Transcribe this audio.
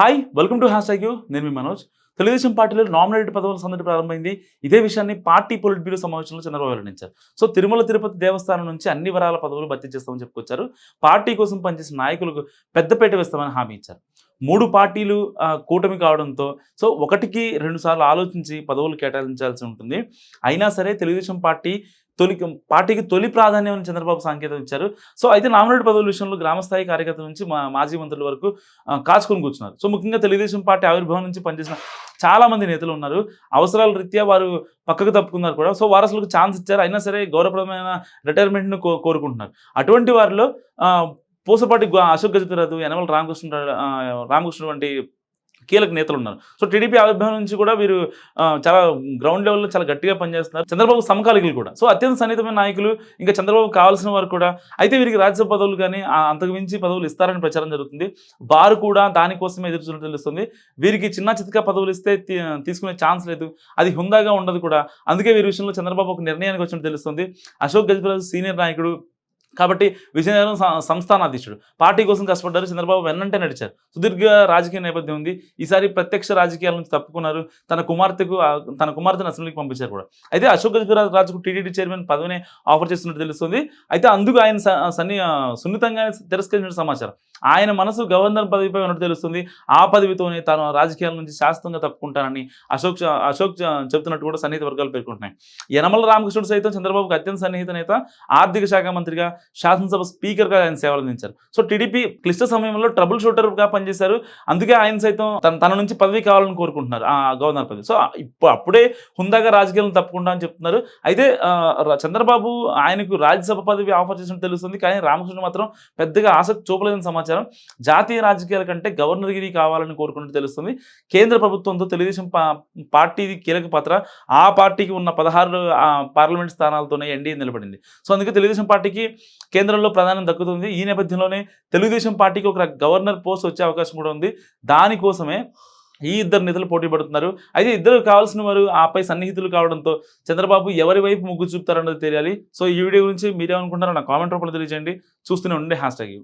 Hi welcome to hash tag U నేను మీ మనోజ్. తెలుగుదేశం పార్టీలో నామినేటెడ్ పదవుల సందడి ప్రారంభమైంది. ఇదే విషయాన్ని పార్టీ పొలిట్ బ్యూరో సమావేశంలో చంద్రబాబు వెల్లడించారు. సో తిరుమల తిరుపతి దేవస్థానం నుంచి అన్ని వరాల పదవులు భర్తీ చేస్తామని చెప్పుకొచ్చారు. పార్టీ కోసం పనిచేసిన నాయకులకు పెద్దపేట వేస్తామని హామీ ఇచ్చారు. మూడు పార్టీలు కూటమి కావడంతో సో ఒకటికి రెండుసార్లు ఆలోచించి పదవులు కేటాయించాల్సి ఉంటుంది. అయినా సరే తెలుగుదేశం పార్టీ తొలి పార్టీకి తొలి ప్రాధాన్యం చంద్రబాబు సంకేతం ఇచ్చారు. సో అయితే నామినేట్ పదవుల విషయంలో గ్రామస్థాయి కార్యకర్తల నుంచి మా మాజీ మంత్రుల వరకు కాచుకొని కూర్చున్నారు. సో ముఖ్యంగా తెలుగుదేశం పార్టీ ఆవిర్భావం నుంచి పనిచేసిన చాలామంది నేతలు ఉన్నారు. అవసరాల రీత్యా వారు పక్కకు తప్పుకున్నారు కూడా. సో వారసులకు ఛాన్స్ ఇచ్చారు. అయినా సరే గౌరవప్రదమైన రిటైర్మెంట్ను కోరుకుంటున్నారు. అటువంటి వారిలో పూసపాటి అశోక్ గజపతిరాజు యనమల రామకృష్ణ రామకృష్ణుడు రామకృష్ణ వంటి కీలక నేతలు ఉన్నారు. సో టీడీపీ ఆవిర్భావం నుంచి కూడా వీరు చాలా గ్రౌండ్ లెవెల్లో చాలా గట్టిగా పనిచేస్తున్నారు. చంద్రబాబు సమకాలికులు కూడా. సో అత్యంత సన్నిహితమైన నాయకులు ఇంకా చంద్రబాబు కావాల్సిన వారు కూడా. అయితే వీరికి రాజ్యసభ పదవులు కానీ ఆ, అంతకు మించి పదవులు ఇస్తారని ప్రచారం జరుగుతుంది. వారు కూడా దానికోసమే ఎదురు చూడటం తెలుస్తుంది. వీరికి చిన్న చితక పదవులు ఇస్తే తీసుకునే ఛాన్స్ లేదు. అది హుందాగా ఉండదు కూడా. అందుకే వీరి విషయంలో చంద్రబాబు ఒక నిర్ణయానికి వచ్చినట్టు తెలుస్తుంది. అశోక్ గజపతి సీనియర్ నాయకుడు కాబట్టి విజయనగరం సంస్థానాధ్యక్షుడు. సంస్థాన అధ్యక్షుడు పార్టీ కోసం కష్టపడ్డారు చంద్రబాబు వెన్నంటే నడిచారు. సుదీర్ఘ రాజకీయ నేపథ్యం ఉంది. ఈసారి ప్రత్యక్ష రాజకీయాల నుంచి తప్పుకున్నారు. తన కుమార్తెకు తన కుమార్తెను అసెంబ్లీకి పంపించారు కూడా. అయితే అశోక్ రాజుకు టీడీడీ చైర్మన్ పదవిని ఆఫర్ చేస్తున్నట్టు తెలుస్తుంది. అయితే అందుకు ఆయన సన్ని సున్నితంగానే తిరస్కరించిన సమాచారం. ఆయన మనసు గవర్నర్ పదవిపై ఉన్నట్టు తెలుస్తుంది. ఆ పదవితోనే తాను రాజకీయాల నుంచి శాశ్వతంగా తప్పుకుంటానని అశోక్ అశోక్ చెబుతున్నట్టు కూడా సన్నిహిత వర్గాలు పేర్కొంటున్నాయి. యనమల రామకృష్ణుడు సైతం చంద్రబాబుకు అత్యంత సన్నిహిత నేత ఆర్థిక శాఖ మంత్రిగా శాసనసభ స్పీకర్గా ఆయన సేవలు అందించారు సో టీడీపీ క్లిష్ట సమయంలో ట్రబుల్ షూటర్గా పనిచేశారు. అందుకే ఆయన సైతం తన తన నుంచి పదవి కావాలని కోరుకుంటున్నారు ఆ గవర్నర్ పదవి. సో ఇప్పుడు అప్పుడే హుందాగా రాజకీయాలను తప్పకుండా అని చెప్తున్నారు. అయితే చంద్రబాబు ఆయనకు రాజ్యసభ పదవి ఆఫర్ చేసినట్టు తెలుస్తుంది. కానీ రామకృష్ణ మాత్రం పెద్దగా ఆసక్తి చూపలేదని సమాచారం. జాతీయ రాజకీయాల కంటే గవర్నర్గిరి కావాలని కోరుకున్నట్టు తెలుస్తుంది. కేంద్ర ప్రభుత్వంతో తెలుగుదేశం పా- పార్టీది కీలక పాత్ర. ఆ పార్టీకి ఉన్న పదహారు పార్లమెంట్ స్థానాలతోనే ఎన్డీఏ నిలబడింది. సో అందుకే తెలుగుదేశం పార్టీకి కేంద్రంలో ప్రధానం దక్కుతుంది. ఈ నేపథ్యంలోనే తెలుగుదేశం పార్టీకి ఒక గవర్నర్ పోస్ట్ వచ్చే అవకాశం కూడా ఉంది. దానికోసమే ఈ ఇద్దరు నేతలు పోటీ పడుతున్నారు. అయితే ఇద్దరు కావాల్సిన వారు ఆపై సన్నిహితులు కావడంతో చంద్రబాబు ఎవరి వైపు ముగ్గు చూపుతారన్నది తెలియాలి. సో ఈ వీడియో గురించి మీరేమనుకుంటారో నా కామెంట్ రూపంలో తెలియజేయండి. చూస్తూనే ఉండే హ్యాష్ ట్యాగ్